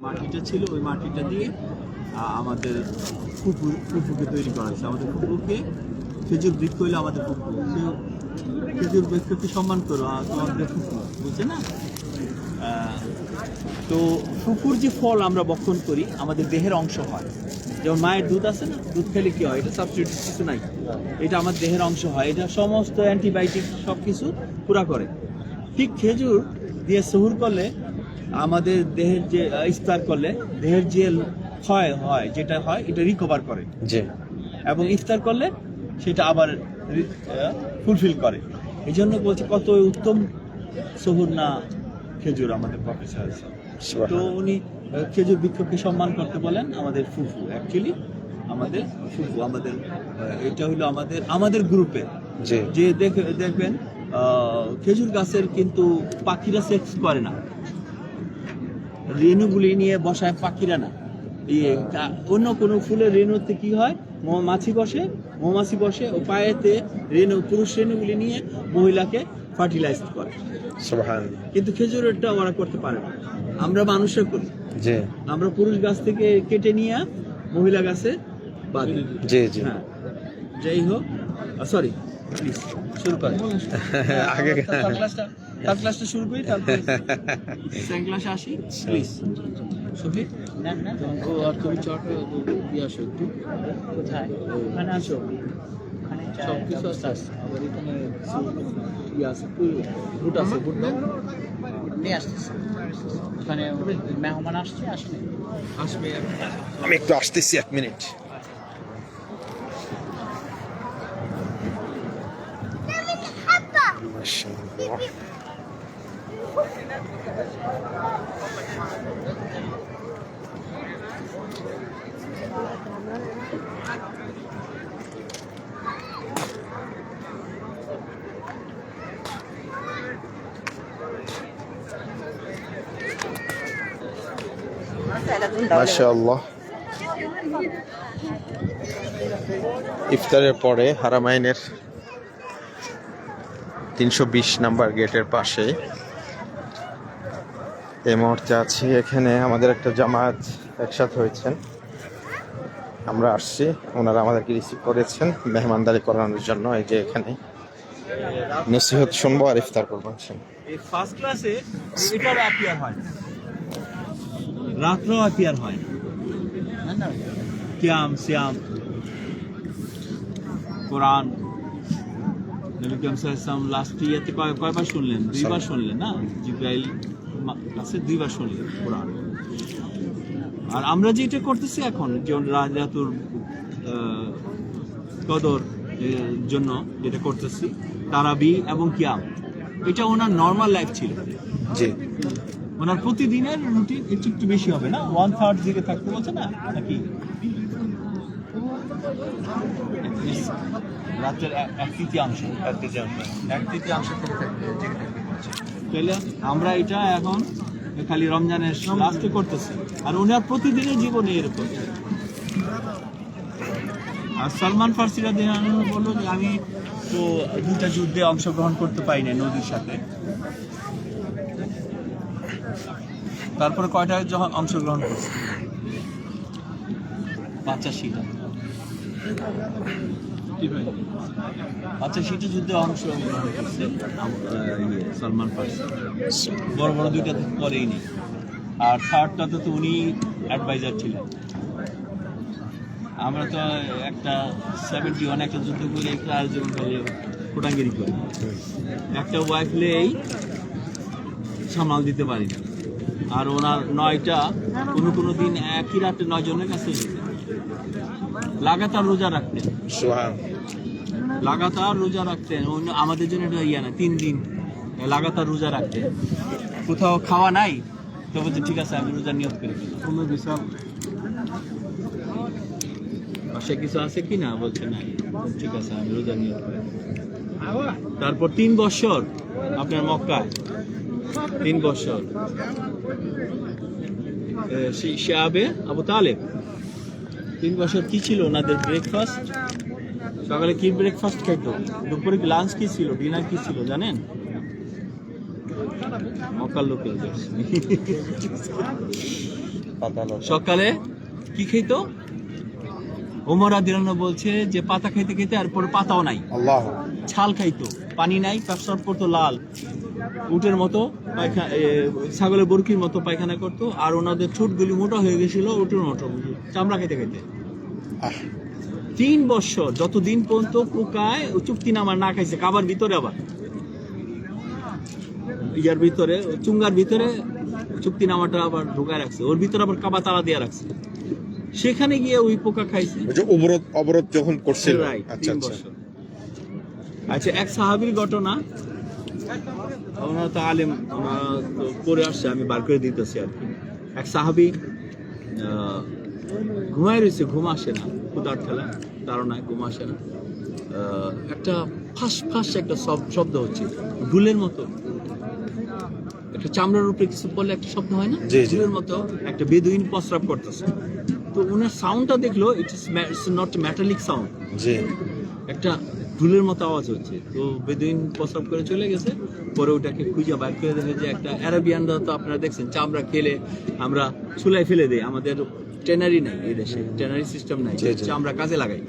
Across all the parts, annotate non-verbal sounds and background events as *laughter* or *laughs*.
মাটিটা ছিল, ওই মাটিটা দিয়ে আমাদের পুকুর পুকুরকে তৈরি করা হয়েছে। আমাদের পুকুরকে খেজুর বৃক্ষ হইলে আমাদের পুকুর সে- খেজুর বৃক্ষকে সম্মান করো তোমাদের পুকুর বুঝছে না? তো পুকুর যে ফল আমরা বক্ষণ করি, আমাদের দেহের অংশ হয়। যেমন মায়ের দুধ আছে না, দুধ খেলে কি হয়? এটা সাবস্টিটিউট কিছু নাই। এটা আমার দেহের অংশ হয়। এটা সমস্ত অ্যান্টিবায়োটিক সব কিছু পুরা করে। ঠিক খেজুর দিয়ে সহুর করলে আমাদের দেহের যে ইফতার করলে দেহের যে ক্ষয় হয় যেটা হয় এটা রিকভার করে। জি। এবং ইফতার করলে সেটা আবার ফুলফিল করে। এই জন্য বলছি কত উত্তম সহুর না খেজুর আমাদের প্রফেসর আছে তো উনি খেজুর বৃক্ষকে সম্মান করতে বলেন আমাদের ফুফু অ্যাকচুয়ালি আমাদের ফুফু আমাদের এটা হলো আমাদের আমাদের গ্রুপে। যে দেখে দেখবেন আহ, খেজুর গাছের কিন্তু পাখিরা সেক্স করে না। রেণুগুলি নিয়ে বসায় পাখিরা না। ইয়ে অন্য কোনো ফুলের রেণুতে কি হয়? মৌমাছি বসে মৌমাছি বসে ও পায়েতে রেণু পুরুষ রেণুগুলি নিয়ে মহিলাকে ফার্টিলাইজ করে। কিন্তু খেজুরেরটা ওরা করতে পারে না। আমরা মানুষরা করি। আমরা পুরুষ গাছ থেকে কেটে নিয়ে মহিলা গাছে বাঁধি। জি জি। হ্যাঁ। যাই হোক সরি প্লিজ শুরু করে *laughs* আগে থার্ড ক্লাসটা শুরু করি তারপর সেকেন্ড ক্লাসে আসি। প্লিজ সফি ও আর তুমি চট দিয়ে আসো একটু। কোথায়? ওখানে আসো। সব কিছু আছে। আবার এখানে ইয়ে আছে বুট আছে বুট নাও নিয়ে আসতেছে। ওখানে মেহমান আসছে আসবে। আমি একটু আসতেছি এক মিনিট। মাশাআল্লাহ। ইফতারের পরে হারামাইনের তিনশো বিশ নাম্বার গেটের পাশে। এই মুহূর্তে আছি এখানে, আমাদের একটা জামাত একসাথে হয়েছেন। আমরা আসছি, ওনারা আমাদেরকে রিসিভ করেছেন, মেহমানদারি করানোর জন্য, এই যে এখানে। নসিহত শুনব আর ইফতার করব। এই ফার্স্ট ক্লাসে হয়। হয়। কোরআন নবী কিয়াম সাল্লাম লাস্ট ইয়াতে কয়বার শুনলেন? দুইবার শুনলেন না? জিব্রাইল কাছে দুইবার শুনলেন কোরআন। আর আমরা যেটা করতেছি এখন যেমন রাজাতুর কদর এর জন্য যেটা করতেছি তারাবি এবং কিয়াম এটা ওনার নর্মাল লাইফ ছিল। জি। ওনার প্রতিদিনের রুটিন একটু একটু বেশি হবে না? ওয়ান থার্ড দিকে থাকতে বলছে না? নাকি রাতের এক- তৃতীয়াংশ। এক তৃতীয়াংশ। এক তৃতীয়াংশ থেকে থাকবে জেগে থাকবে তাহলে আমরা এটা এখন খালি রমজানের লাস্টে করতেছি। আর ওনার প্রতিদিনের জীবনে এরকম। আর সালমান ফার্সিরা বলল যে আমি তো দুটা যুদ্ধে অংশগ্রহণ করতে পারি না নদীর সাথে। তারপরে কয়টা যখন অংশগ্রহণ করছে? পঁচাশিটা পঁচাশিটা যুদ্ধে অংশগ্রহণ করছে সালমান ফার্সি। বড় বড় দুইটা তো করেই নি আর থার্ডটাতে তো উনি অ্যাডভাইজার ছিলেন। আমরা তো একটা সেভেন্টি ওয়ান একটা যুদ্ধ করে একটু আয়োজন করে, কোটাঙ্গিরি করি। একটা ওয়াইফ লেই সামাল দিতে পারি না। আর ওনার নয়টা, কোনো কোনো দিন একই রাতে নয় জনের কাছে। লাগাতার রোজা রাখতেন। লাগাতার রোজা রাখতেন। অন্য আমাদের জন্য এটা ইয়ে না তিন দিন লাগাতার রোজা রাখতেন। কোথাও খাওয়া নাই? তো বলছে ঠিক আছে আমি রোজা নিয়োগ করি কোনো বিশাল সে কিছু আছে কি না? বলছে না ঠিক আছে আমি রোজা নিয়োগ করি তারপর তিন বছর আপনার মক্কায়। তিন বছর। সে আবে আবু তালেব। তিন বছর কি ছিল ওনাদের ব্রেকফাস্ট সকালে কি ব্রেকফাস্ট খাইতো দুপুরে লাঞ্চ কি ছিল? ডিনার কি ছিল জানেন? সকালে কি খেত? ওমর আদিরানো বলছে যে পাতা খাইতে খাইতে আর পরে পাতাও নাই। ছাল খাইতো। পানি নাই পেশাব করতো লাল। উটের মতো পায়খা- এ, ছাগলের বরকির মতো পায়খানা করতো আর ওনাদের ঠোঁটগুলি মোটা হয়ে গেছিল উটের মতো চামড়া খাইতে আহ। তিন বছর যতদিন পর্যন্ত পোকায় চুক্তি নামার না খাইছে কাবার ভিতরে আবার। ইয়ার ভিতরে চুঙ্গার ভিতরে চুক্তি নামাটা আবার ঢুকায় রাখছে ওর ভিতরে আবার কাবা তালা দিয়ে রাখছে। সেখানে গিয়ে ওই পোকা খাইছে। অবরোধ অবরোধ যখন করছে আচ্ছা আচ্ছা। আচ্ছা এক সাহাবির ঘটনা। ওনারা তো আলেম ওনারা পড়ে আসছে আমি বার করে দিতেছি আর কি। এক সাহাবি ঘুমায় রয়েছে ঘুম আসে না ক্ষুদার ঠেলা তাড়নায় ঘুম আসে না। একটা ফাঁস ফাঁস একটা শব- শব্দ হচ্ছে ঢুলের মতো। একটা চামড়ার উপরে কিছু পড়লে একটা শব্দ হয় না। ঢুলের মতো একটা বেদুইন প্রস্রাব করতেছে। তো ওনার সাউন্ডটা দেখল it is not metallic sound একটা ঢুলের মতো আওয়াজ হচ্ছে। তো বেদুইন প্রস্রাব করে চলে গেছে। পরে ওটাকে খুঁজে বাইর করে দেখে যে একটা অ্যারাবিয়ানরা তো আপনারা দেখছেন চামড়া খেলে আমরা চুলায় ফেলে দেই। আমাদের ট্রেনারি নাই এই দেশে ট্রেনারি সিস্টেম নাই। চামড়া কাজে লাগাই।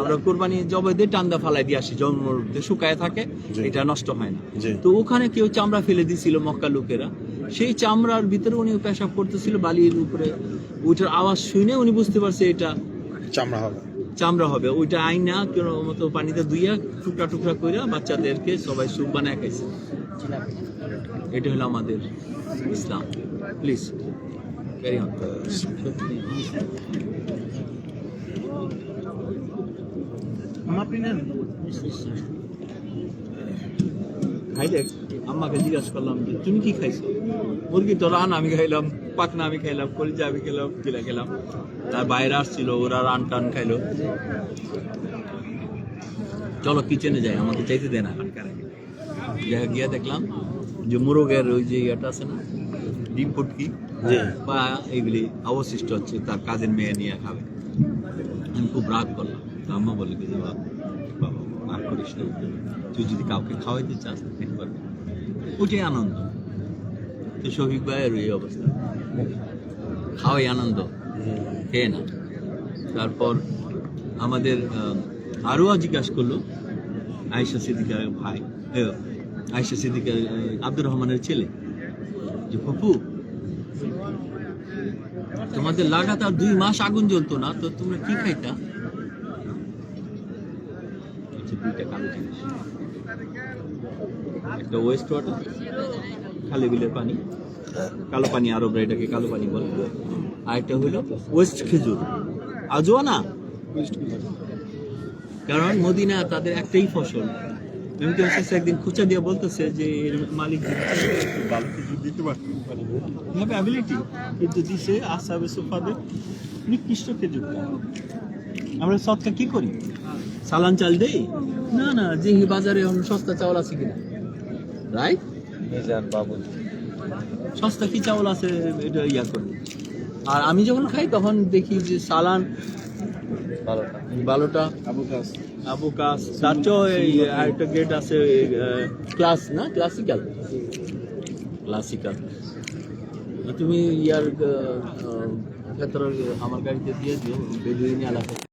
আমরা কোরবানি জবে দিয়ে টান্দা ফালাই দিয়ে আসি জন্মর শুকায় থাকে এটা নষ্ট হয় না। তো ওখানে কেউ চামড়া ফেলে দিছিল মক্কা লোকেরা। সেই চামড়ার ভিতরে উনি পেশাব করতেছিল বালির উপরে। ওইটার আওয়াজ শুনে উনি বুঝতে পারছে এটা চামড়া হবে। চামড়া হবে। ওইটা আইনা কোনো মতো পানিতে ধুইয়া টুকরা টুকরা কইরা বাচ্চাদেরকে সবাই স্যুপ বানায় খাইছে। এটা হলো আমাদের ইসলাম। প্লিজ ক্যারি অন আম্মাকে জিজ্ঞাসা করলাম যে, তুমি কি খাইছো? মুরগি তো রান, আমি খাইলাম। পাকনা আমি খাইলাম কলিজা আমি খেলাম কিলা খেলাম। তার বাইরে আসছিল ওরা রান টান খাইলো। চলো কিচেনে যাই আমাকে চাইতে দেয় না যা গিয়ে দেখলাম যে মুরগের ওই যে ইয়েটা আছে না ডিম ফুটকি বা এইগুলি অবশিষ্ট হচ্ছে তার কাজের মেয়ে নিয়ে খাবে। আমি খুব রাগ করলাম। তো আম্মা বলে কি যে বাবা বাবা রাগ করিস না। তুই যদি কাউকে খাওয়াইতে চাস খেতে পারবি ওটাই আনন্দ। তো শফিক ভাইয়ের এই অবস্থা। খাওয়াই আনন্দ, খেয়ে না। তারপর আমাদের আরোয়া জিজ্ঞাসা করল আয়সা সিদ্দিকার ভাই আয়সা সিদ্দিকার আব্দুর রহমানের ছেলে। যে ফুপু তোমাদের লাগাতার দুই মাস আগুন জ্বলতো না, তো তোমরা কি খাইতা? একটা ওয়েস্ট ওয়াটার খালি বিলের পানি কালো পানি আরবরা এটাকে কালো পানি বলে। আর একটা হইল ওয়েস্ট খেজুর। আজও না? কারণ মদিনা তাদের একটাই ফসল। এমনি হচ্ছে একদিন খুচা দিয়ে বলতেছে যে মালিক ভালো খেজুর অ্যাবিলিটি কিন্তু দিছে আসাবে সোফাদের নিকৃষ্ট খেজুরটা আমরা সৎকা কি করি? সালান চাল দেই? না না যে বাজারে এখন সস্তা চাউল আছে কিনা? রাইট মিজান বাবুল। সস্তা কি চাউল আছে এটা ইয়া করি। আর আমি যখন খাই তখন দেখি যে সালান বালোটা আবু কাস তার এই আরেকটা গেট আছে ক্লাস না ক্লাসিক্যাল ক্লাসিক্যাল তুমি ইয়ার আহ, আমার গাড়িতে দিয়ে দিও বেদুইনি এলাকা